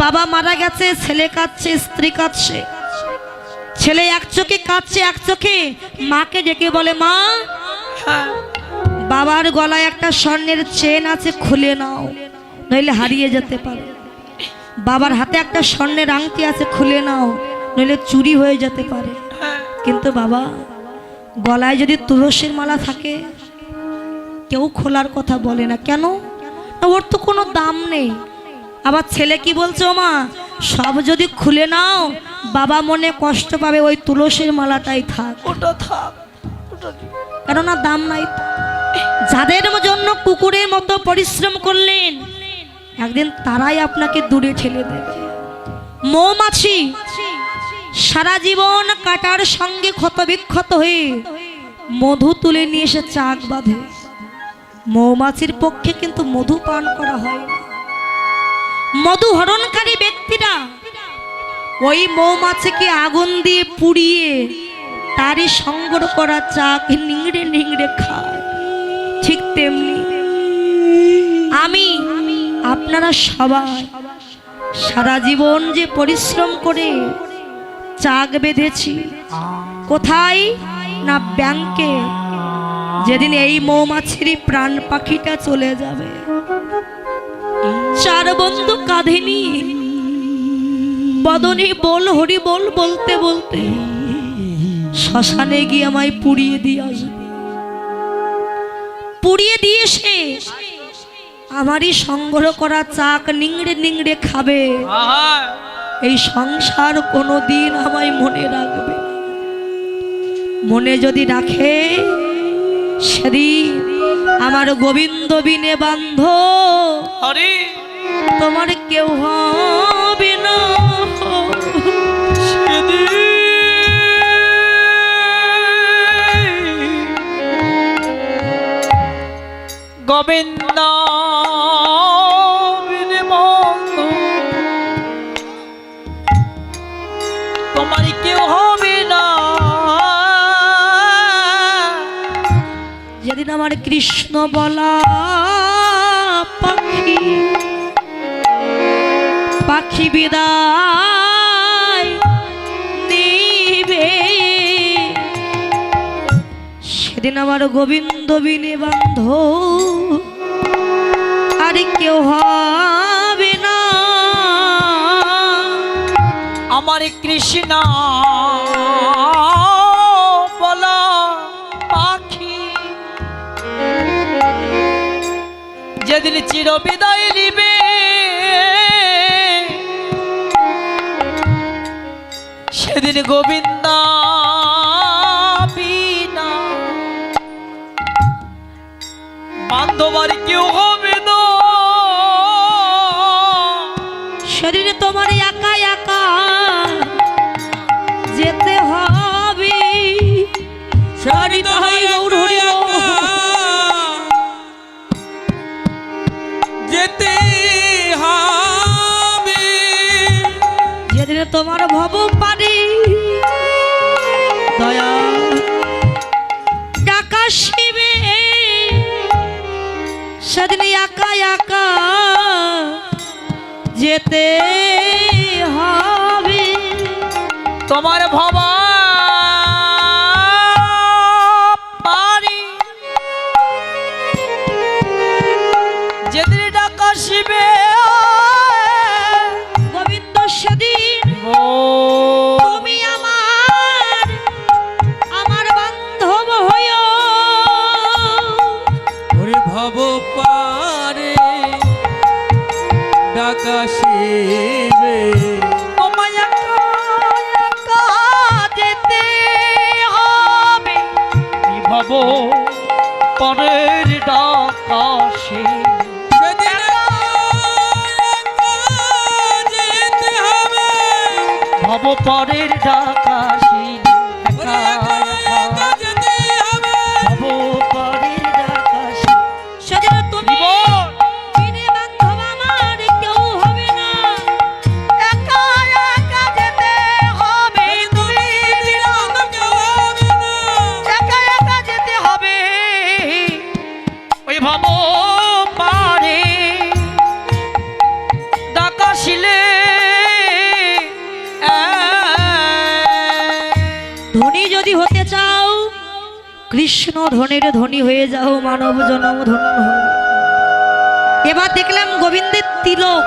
বাবা মারা গেছে, ছেলে কাঁদছে, স্ত্রী কাঁদছে। ছেলে এক চোখে কাঁদছে, এক চোখে মাকে ডেকে বলে, মা, বাবার গলায় একটা স্বর্ণের চেন আছে, খুলে নাও, নইলে হারিয়ে যেতে পারে। বাবার হাতে একটা স্বর্ণের আংটি আছে, খুলে নাও, নইলে চুরি হয়ে যেতে পারে। কিন্তু বাবা, গলায় যদি তুলসীর মালা থাকে, কেউ খোলার কথা বলে না। কেন? ওর তো কোনো দাম নেই। আবার ছেলে কি বলছে মা সব যদি খুলে নাও বাবা মনে কষ্ট পাবে ওই তুলসীর মালাটাই থাক। ওটা থাক কেননা দাম নাই যাদের জন্য কুকুরের মতো পরিশ্রম করলেন একদিন তারাই আপনাকে দূরে ঠেলে দেবে। মৌমাছি সারা জীবন কাটার সঙ্গে ক্ষতবিক্ষত হয়ে মধু তুলে নিয়ে এসে চাক বাঁধে। মৌমাছির পক্ষে কিন্তু মধু পান করা হয় না। মধু হরণকারী ব্যক্তিরা ওই মৌমাছিকে আগুন দিয়ে পুড়িয়ে তারই সংগ্রহ করা চাকে নিংড়ে নিংড়ে খায়। ঠিক তেমনি আমি, আপনারা সবাই সারা জীবন যে পরিশ্রম করে চাক বেঁধেছি, কোথায় না ব্যাংকে, যেদিন এই মৌমাছিরই প্রাণ পাখিটা চলে যাবে। চার বন্ধু কাঁধে নিয়ে বদনে বল হরি বল বলতে বলতে শ্মশানে গিয়ে আমায় পুড়িয়ে দিয়ে আসবে। পুড়িয়ে দিয়ে সে আমারই সংগ্রহ করা চাক নিংড়ে নিংড়ে খাবে। এই সংসার কোনো দিন আমায় মনে রাখবে মনে যদি রাখে সেদিন আমার গোবিন্দ বিনে বান্ধ হরি! তোমার কেউ হবে না। গোবিন্দ হবে না। যেদিন আমার কৃষ্ণ বলা পাখি পাখি বিদায় নিবে। সেদিন আমার গোবিন্দ বিনে বান্ধ আর কেউ হবে না। আমার কৃষ্ণ, বলা পাখি। যেদিন চির বিদায় নিবে সেদিন গোবিন্দ বিনা। বান্ধবার কেউ হবে না। শরীরে তোমার একা একা যেতে হবে। বল। যেতে হবে। যেদিন তোমার ভব পারি সেদিন একা একা যেতে হবে। তোমার ভবা পরের ডাকা ধনের ধনী হয়ে যাও, মানব জনম ধন্য এবার দেখলাম গোবিন্দের তিলক।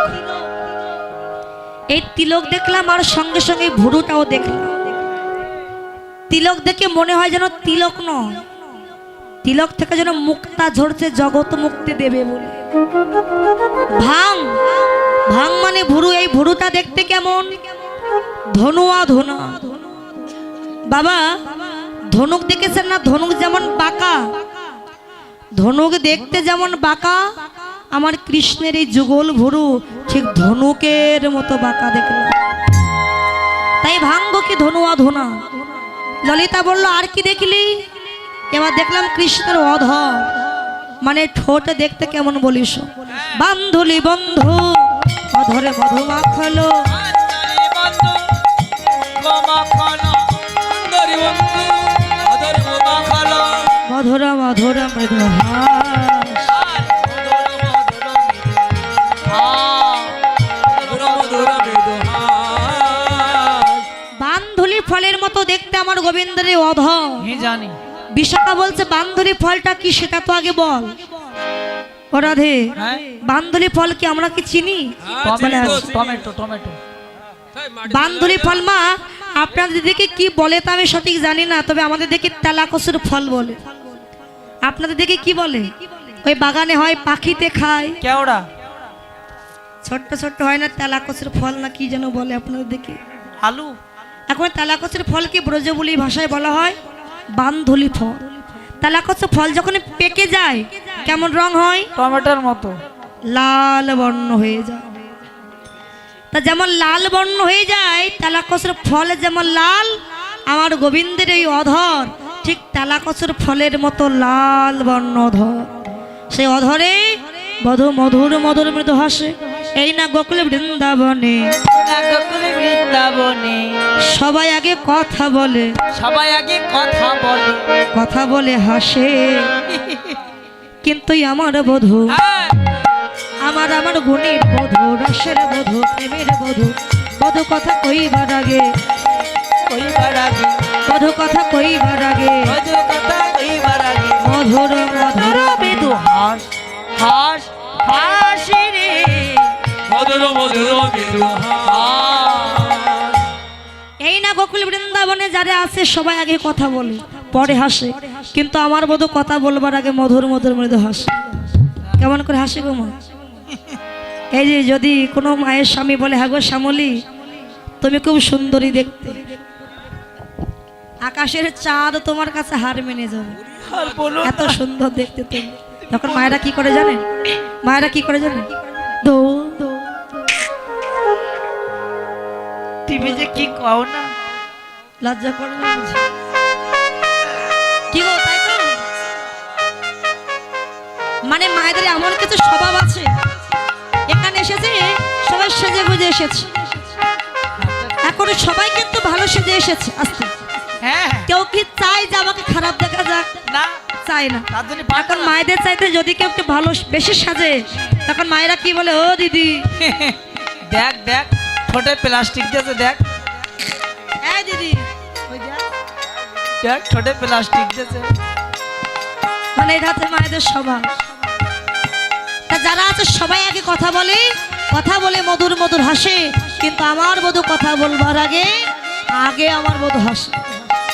এই তিলক দেখলাম আর সঙ্গে সঙ্গে ভুরুটাও দেখলাম। তিলক দেখে মনে হয় যেন তিলক নয়। তিলক থেকে যেন মুক্তা ঝরছে, জগৎ মুক্তি দেবে বলে। ভাং ভাং মানে ভুরু, এই ভুরুটা দেখতে কেমন? ধনুয়া ধনা বাবা ধনুক দেখেছেন না? ধনুক যেমন বাঁকা। ধনুক দেখতে যেমন বাঁকা, আমার কৃষ্ণের এই যুগল ভুরু ঠিক ধনুকের মতো বাঁকা দেখলাম। তাই ভাঙ্গ কি ধনা ললিতা বলল, আর কি দেখলি? এবার দেখলাম কৃষ্ণের অধ। মানে ঠোঁট দেখতে কেমন বলিস? বান্ধুলি বন্ধু, অধরে মধু মাখলো। মধুর মধুর মৃদু বান্ধুলি ফলের মতো দেখতে আমার গোবিন্দের অধর জানি। বিশাখা বলছে বান্ধুলি ফলটা কি সেটা তো আগে বল। ও রাধে হ্যাঁ? বান্ধুলি ফল কি আমরা কি চিনি? Tomato tomato. বান্ধুলি ফল মা আপনাদের দিকে কি বলে তা আমি সঠিক জানি না তবে আমাদের দিকে তেলাকসের ফল বলে। আপনাদের দেখে কি বলে? ওই বাগানে হয় পাখিতে খায়। কেওড়া? ছোট্ট ছোট্ট হয় না তেলাকসের ফল না কি যেন বলে আপনাদের দেখে? আলু? এখন তেলাকসের ফলকে ব্রজবুলি ভাষায় বলা হয়? বান্ধুলি ফল। তেলাকসের ফল যখন পেকে যায় কেমন রং হয়? টমেটোর মতো। লাল বর্ণ হয়ে যায়। তা যেমন লাল বর্ণ হয়ে যায় তেলাকসের ফল যেমন লাল আমার গোবিন্দের এই অধর ঠিক তেলাকসের ফলের মতো লাল বর্ণ অধর। সেই অধরে বধু মধুর মধুর মৃদু হাসে এই না গোকুল বৃন্দাবনে। গোকুলে বৃন্দাবনে সবাই আগে কথা বলে। সবাই আগে কথা বলে। কথা বলে হাসে। কিন্তু আমার বধূ হ্যাঁ, আমার আমার গুণের বধূ রসের বধূ প্রেমের বধূ বধু কথা কইবার আগে। কইবার আগে। বধূ কথা কইবার আগে। মধুর কথা কইবার আগে। মধুর মধুর মৃদু হাস হাস হাসি রে। মধুর মধুর মৃদু এই না গোকুল বৃন্দাবনে যারা আছে সবাই আগে কথা বলে পরে হাসে। কিন্তু আমার বধূ কথা বলবার আগে মধুর মধুর মৃদু হাসে। কেমন করে হাসি গো মা? এই যে যদি কোনো মায়ের স্বামী বলে হ্যাঁ গো শ্যামলি তুমি খুব সুন্দরী দেখতে। আকাশের চাঁদ তোমার কাছে হার মেনে যাবে। এত সুন্দর দেখতে তুমি। তখন মায়েরা কি করে জানেন? মায়েরা কি করে জানেন? দো যে কি কও না। লজ্জা করে না কি গো তাই তো? মানে মায়েদের এমন কিছু স্বভাব আছে? এখানে এসেছে সবাই সেজে বুঝে এসেছে। এখন সবাই কিন্তু ভালো সেজে এসেছে আস্তে আস্তে। হ্যাঁ। হ্যাঁ। কেউ কি চায় যে আমাকে খারাপ দেখা যাক? না। চায় না। তার জন্য এখন মায়েদের চাইতে যদি কেউ একটু ভালো বেশি সাজে তখন মায়েরা কি বলে ও দিদি? দেখ দেখ ঠোঁটে প্লাস্টিক দিয়েছে দেখ। এই দিদি। দেখ। ঠোঁটে প্লাস্টিক দিয়েছে। মানে এটা হচ্ছে মায়েদের স্বভাব। তা যারা আছে সবাই আগে কথা বলে কথা বলে মধুর মধুর হাসে। কিন্তু আমার বধু কথা বলবার আগে আগে আমার বধু হাসে।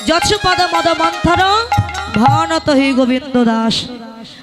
যছু পদ মদ মন্থর ভনত হি গোবিন্দ দাস